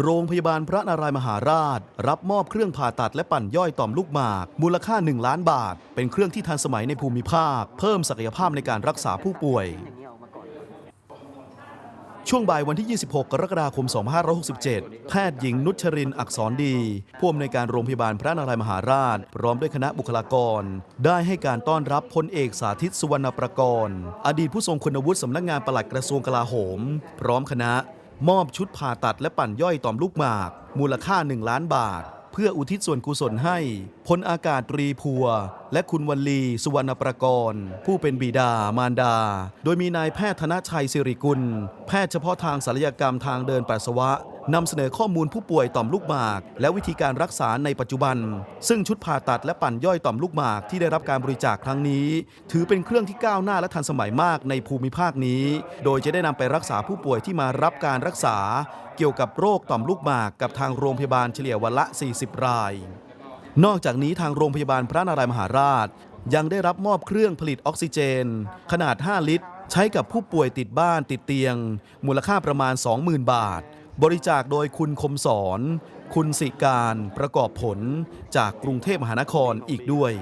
โรงพยาบาลพระนารายมหาราช รับมอบเครื่องผ่าตัดและปั่นย่อยต่อมลูกหมาก มูลค่า 1 ล้านบาท เป็นเครื่องที่ทันสมัยในภูมิภาค เพิ่มศักยภาพในการรักษาผู้ป่วย ช่วงบ่ายวันที่ 26 กรกฎาคม 2567 แพทย์หญิงนุชรินอักษรดีผู้อำนวยการโรงพยาบาลพระนารายมหาราช พร้อมด้วยคณะบุคลากร ได้ให้การต้อนรับพลเอกสาธิตสุวรรณประกรณ์อดีตผู้ทรงคุณวุฒิสำนักงานปลัดกระทรวงกลาโหม พร้อมคณะ มอบชุดผ่าตัดและปั่นย่อยต่อมลูกหมาก มูลค่า 1 ล้านบาท เพื่ออุทิศส่วนกุศลให้พลอากาศตรีพัว และคุณวัลลีสุวรรณประกรณ์ผู้เป็นบิดามารดา โดยมีนายแพทย์ธนชัยสิริกุล แพทย์เฉพาะทางศัลยกรรมทางเดินปัสสาวะ นำเสนอข้อมูลผู้ป่วยต่อมลูกหมาก และวิธีการรักษาในปัจจุบัน ซึ่งชุดผ่าตัดและปั่นย่อยต่อมลูกหมากที่ได้รับการบริจาคครั้งนี้ ถือเป็นเครื่องที่ก้าวหน้าและทันสมัยมากในภูมิภาคนี้ โดยจะได้นำไปรักษาผู้ป่วยที่มารับการรักษา เกี่ยวกับโรคต่อมลูกหมากกับทางโรงพยาบาลเฉลี่ยวันละ 40 ราย นอกจากนี้ทางโรงพยาบาลพระนารายมหาราช ยังได้รับมอบเครื่องผลิตออกซิเจน ขนาด 5 ลิตร ใช้กับผู้ป่วยติดบ้านติดเตียง มูลค่าประมาณ 20,000 บาท บริจาคโดยคุณคมสอน คุณสิการประกอบผลจากกรุงเทพมหานครอีกด้วย